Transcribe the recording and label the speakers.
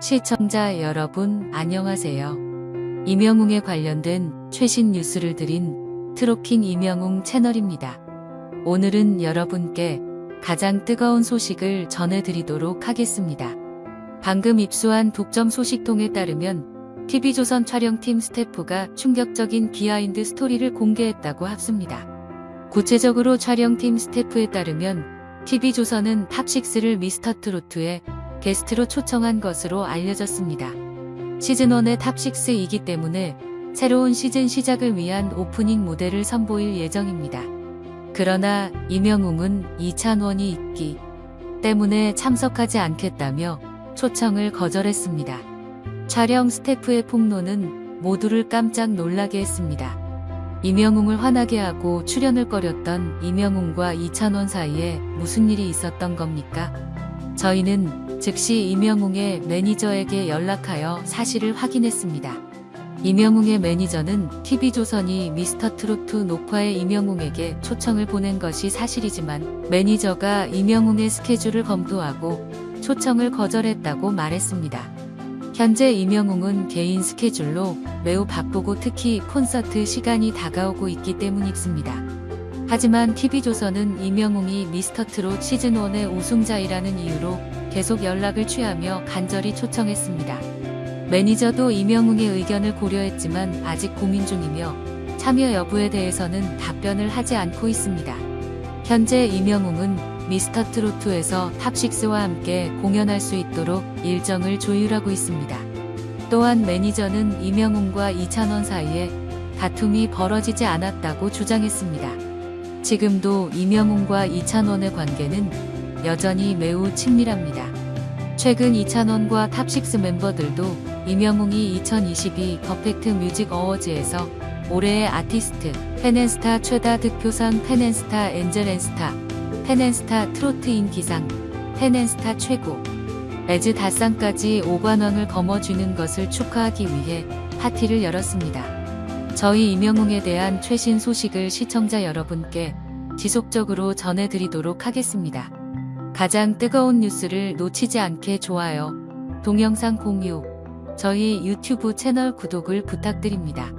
Speaker 1: 시청자 여러분 안녕하세요. 이명웅에 관련된 최신 뉴스를 드린 트로킹 이명웅 채널입니다. 오늘은 여러분께 가장 뜨거운 소식을 전해드리도록 하겠습니다. 방금 입수한 독점 소식통에 따르면 TV조선 촬영팀 스태프가 충격적인 비하인드 스토리를 공개했다고 합습니다. 구체적으로 촬영팀 스태프에 따르면 TV조선은 탑6를 미스터 트로트에 게스트로 초청한 것으로 알려졌습니다. 시즌1의 탑6이기 때문에 새로운 시즌 시작을 위한 오프닝 무대를 선보일 예정입니다. 그러나 이명웅은 이찬원이 있기 때문에 참석하지 않겠다며 초청을 거절했습니다. 촬영 스태프의 폭로는 모두를 깜짝 놀라게 했습니다. 이명웅을 화나게 하고 출연을 꺼렸던 이명웅과 이찬원 사이에 무슨 일이 있었던 겁니까? 저희는 즉시 이명웅의 매니저에게 연락하여 사실을 확인했습니다. 이명웅의 매니저는 TV조선이 미스터 트로트 녹화에 이명웅에게 초청을 보낸 것이 사실이지만 매니저가 이명웅의 스케줄을 검토하고 초청을 거절했다고 말했습니다. 현재 이명웅은 개인 스케줄로 매우 바쁘고 특히 콘서트 시간이 다가오고 있기 때문입니다. 하지만 TV조선은 이명웅이 미스터 트롯 시즌1의 우승자이라는 이유로 계속 연락을 취하며 간절히 초청했습니다. 매니저도 이명웅의 의견을 고려했지만 아직 고민 중이며 참여 여부에 대해서는 답변을 하지 않고 있습니다. 현재 이명웅은 미스터 트로트에서 탑6와 함께 공연할 수 있도록 일정을 조율하고 있습니다. 또한 매니저는 이명웅과 이찬원 사이에 다툼이 벌어지지 않았다고 주장했습니다. 지금도 이명웅과 이찬원의 관계는 여전히 매우 친밀합니다. 최근 이찬원과 탑6 멤버들도 이명웅이 2022 퍼펙트 뮤직 어워즈에서 올해의 아티스트, 펜앤스타 최다 득표상 펜앤스타 엔젤앤스타, 펜앤스타 트로트인 기상, 펜앤스타 최고, 에즈 다상까지 5관왕을 거머쥐는 것을 축하하기 위해 파티를 열었습니다. 저희 이명웅에 대한 최신 소식을 시청자 여러분께 지속적으로 전해드리도록 하겠습니다. 가장 뜨거운 뉴스를 놓치지 않게 좋아요, 동영상 공유, 저희 유튜브 채널 구독을 부탁드립니다.